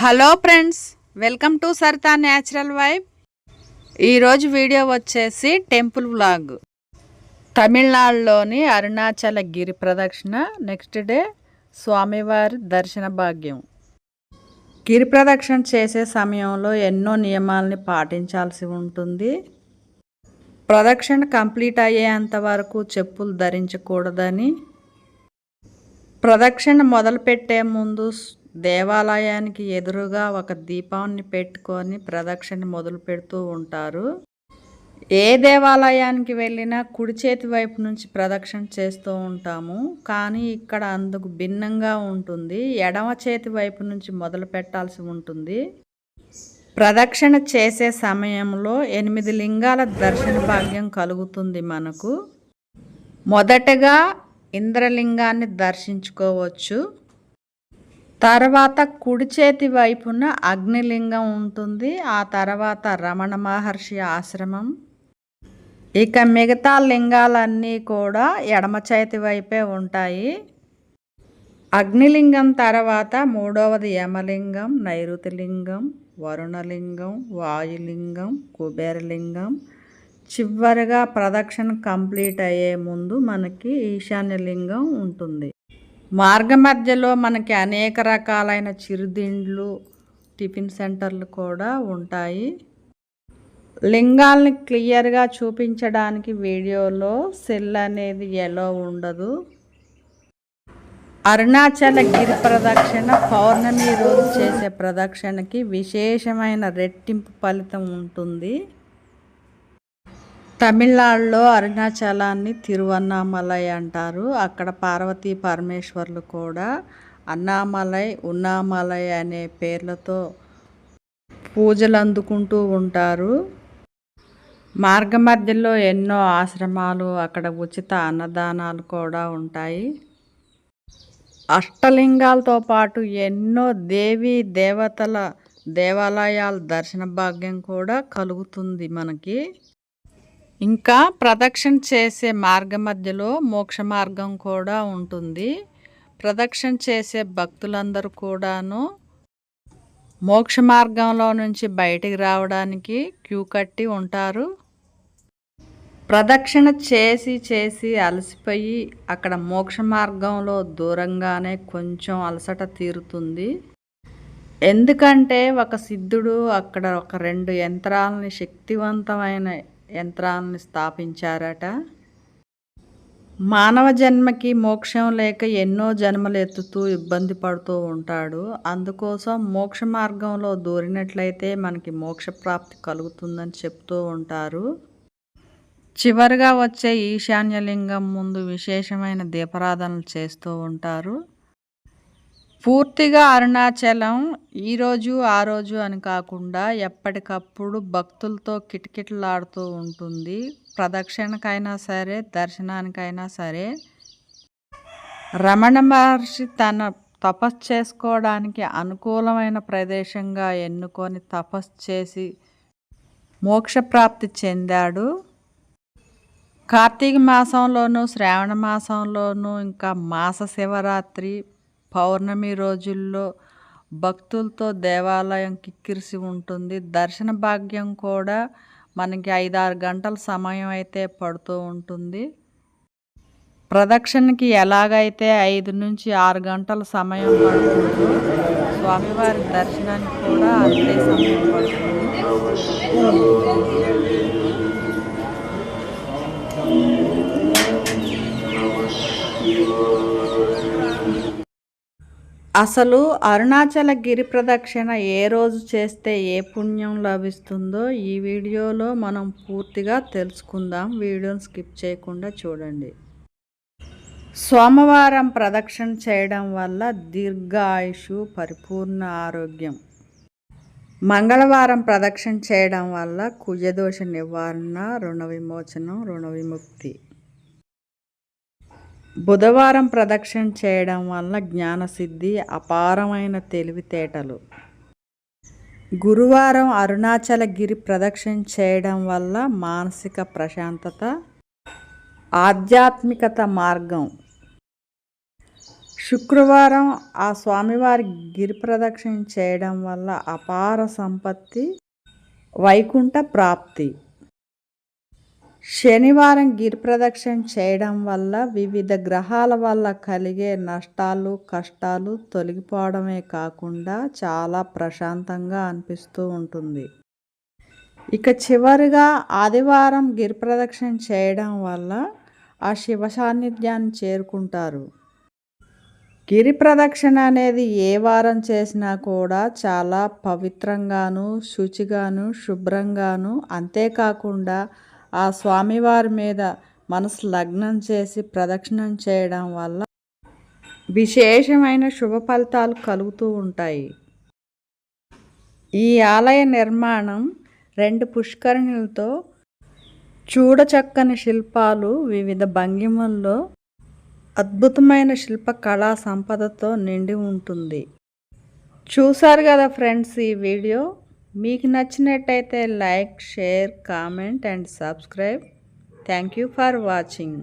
Hello friends welcome to Sarita natural vibe. ఈరోజు video వచ్చేసి temple vlog. తమిళనాడులోని అరుణాచల గిరి ప్రదక్షిణ నెక్స్ట్ డే స్వామివారి దర్శన భాగ్యం. గిరి ప్రదక్షిణ చేసే సమయంలో ఎన్నో నియమాల్ని పాటించాల్సి ఉంటుంది. ప్రదక్షిణ కంప్లీట్ అయ్యేంత వరకు చెప్పులు ధరించకూడదని. ప్రదక్షిణ మొదలుపెట్టే ముందు దేవాలయానికి ఎదురుగా ఒక దీపాన్ని పెట్టుకొని ప్రదక్షిణ మొదలు పెడుతూ ఉంటారు. ఏ దేవాలయానికి వెళ్ళినా కుడి చేతి వైపు నుంచి ప్రదక్షిణ చేస్తూ ఉంటాము. కానీ ఇక్కడ అందుకు భిన్నంగా ఉంటుంది. ఎడమ చేతి వైపు నుంచి మొదలు పెట్టాల్సి ఉంటుంది. ప్రదక్షిణ చేసే సమయంలో ఎనిమిది లింగాల దర్శన భాగ్యం కలుగుతుంది మనకు. మొదటగా ఇంద్రలింగాన్ని దర్శించుకోవచ్చు. తర్వాత కుడి చేతి వైపున అగ్నిలింగం ఉంటుంది. ఆ తర్వాత రమణ మహర్షి ఆశ్రమం. ఇక మిగతా లింగాలన్నీ కూడా ఎడమ చేతి వైపే ఉంటాయి. అగ్నిలింగం తర్వాత మూడవది యమలింగం నైరుతిలింగం వరుణలింగం వాయులింగం కుబేరలింగం. చివరిగా ప్రదక్షిణ కంప్లీట్ అయ్యే ముందు మనకి ఈశాన్యలింగం ఉంటుంది. మార్గ మధ్యలో మనకి అనేక రకాలైన చిరుదిండ్లు టిఫిన్ సెంటర్లు కూడా ఉంటాయి. లింగాల్ని క్లియర్గా చూపించడానికి వీడియోలో సెల్ అనేది ఎలా ఉండదు. అరుణాచల గిరి ప్రదక్షిణ పౌర్ణమి రోజు చేసే ప్రదక్షిణకి విశేషమైన రెట్టింపు ఫలితం ఉంటుంది. తమిళనాడులో అరుణాచలాన్ని తిరువన్నామలై అంటారు. అక్కడ పార్వతీ పరమేశ్వర్లు కూడా అన్నామలై ఉన్నామలై అనే పేర్లతో పూజలు అందుకుంటూ ఉంటారు. మార్గమధ్యలో ఎన్నో ఆశ్రమాలు అక్కడ ఉచిత అన్నదానాలు కూడా ఉంటాయి. అష్టలింగాలతో పాటు ఎన్నో దేవీ దేవతల దేవాలయాల దర్శన భాగ్యం కూడా కలుగుతుంది మనకి. ఇంకా ప్రదక్షిణ చేసే మార్గ మధ్యలో మోక్ష మార్గం కూడా ఉంటుంది. ప్రదక్షిణ చేసే భక్తులందరూ కూడాను మోక్ష మార్గంలో నుంచి బయటికి రావడానికి క్యూ కట్టి ఉంటారు. ప్రదక్షిణ చేసి చేసి అలసిపోయి అక్కడ మోక్ష మార్గంలో దూరంగానే కొంచెం అలసట తీరుతుంది. ఎందుకంటే ఒక సిద్ధుడు అక్కడ ఒక రెండు యంత్రాలని శక్తివంతమైన యంత్రాలను స్థాపించారట. మానవ జన్మకి మోక్షం లేక ఎన్నో జన్మలు ఎత్తుతూ ఇబ్బంది పడుతూ ఉంటాడు. అందుకోసం మోక్ష మార్గంలో దూరినట్లయితే మనకి మోక్ష ప్రాప్తి కలుగుతుందని చెప్తూ ఉంటారు. చివరిగా వచ్చే ఈశాన్యలింగం ముందు విశేషమైన దీపారాధనలు చేస్తూ ఉంటారు. పూర్తిగా అరుణాచలం ఈరోజు ఆ రోజు అని కాకుండా ఎప్పటికప్పుడు భక్తులతో కిటకిటలాడుతూ ఉంటుంది. ప్రదక్షిణకైనా సరే దర్శనానికైనా సరే. రమణ మహర్షి తన తపస్సు చేసుకోవడానికి అనుకూలమైన ప్రదేశంగా ఎన్నుకొని తపస్సు చేసి మోక్షప్రాప్తి చెందాడు. కార్తీక మాసంలోనూ శ్రావణ మాసంలోనూ ఇంకా మాస శివరాత్రి పౌర్ణమి రోజుల్లో భక్తులతో దేవాలయం కిక్కిరిసి ఉంటుంది. దర్శన భాగ్యం కూడా మనకి ఐదారు గంటల సమయం అయితే పడుతూ ఉంటుంది. ప్రదక్షిణకి ఎలాగైతే ఐదు నుంచి ఆరు గంటల సమయం పడుతుందో స్వామివారి దర్శనానికి కూడా అంతే సమయం పడుతుంది. అసలు అరుణాచల గిరి ప్రదక్షిణ ఏ రోజు చేస్తే ఏ పుణ్యం లభిస్తుందో ఈ వీడియోలో మనం పూర్తిగా తెలుసుకుందాం. వీడియోని స్కిప్ చేయకుండా చూడండి. సోమవారం ప్రదక్షిణ చేయడం వల్ల దీర్ఘాయుషు పరిపూర్ణ ఆరోగ్యం. మంగళవారం ప్రదక్షిణ చేయడం వల్ల కుజదోష నివారణ రుణ విమోచనం రుణ విముక్తి. బుధవారం ప్రదక్షిణ చేయడం వల్ల జ్ఞానసిద్ధి అపారమైన తెలివితేటలు. గురువారం అరుణాచల గిరి ప్రదక్షిణ చేయడం వల్ల మానసిక ప్రశాంతత ఆధ్యాత్మికత మార్గం. శుక్రవారం ఆ స్వామివారి గిరి ప్రదక్షిణ చేయడం వల్ల అపార సంపత్తి వైకుంఠ ప్రాప్తి. శనివారం గిరిప్రదక్షిణ చేయడం వల్ల వివిధ గ్రహాల వల్ల కలిగే నష్టాలు కష్టాలు తొలగిపోవడమే కాకుండా చాలా ప్రశాంతంగా అనిపిస్తూ ఉంటుంది. ఇక చివరిగా ఆదివారం గిరిప్రదక్షిణ చేయడం వల్ల ఆ శివ సాన్నిధ్యాన్ని చేరుకుంటారు. గిరి ప్రదక్షిణ అనేది ఏ వారం చేసినా కూడా చాలా పవిత్రంగాను శుచిగాను శుభ్రంగాను అంతేకాకుండా ఆ స్వామివారి మీద మనసు లగ్నం చేసి ప్రదక్షిణం చేయడం వల్ల విశేషమైన శుభ ఫలితాలు కలుగుతూ ఉంటాయి. ఈ ఆలయ నిర్మాణం రెండు పుష్కరిణులతో చూడచక్కని శిల్పాలు వివిధ భంగిమల్లో అద్భుతమైన శిల్ప కళా సంపదతో నిండి ఉంటుంది. చూశారు కదా ఫ్రెండ్స్ ఈ వీడియో? మీకు నచ్చినట్టయితే like share comment and subscribe. Thank you for watching.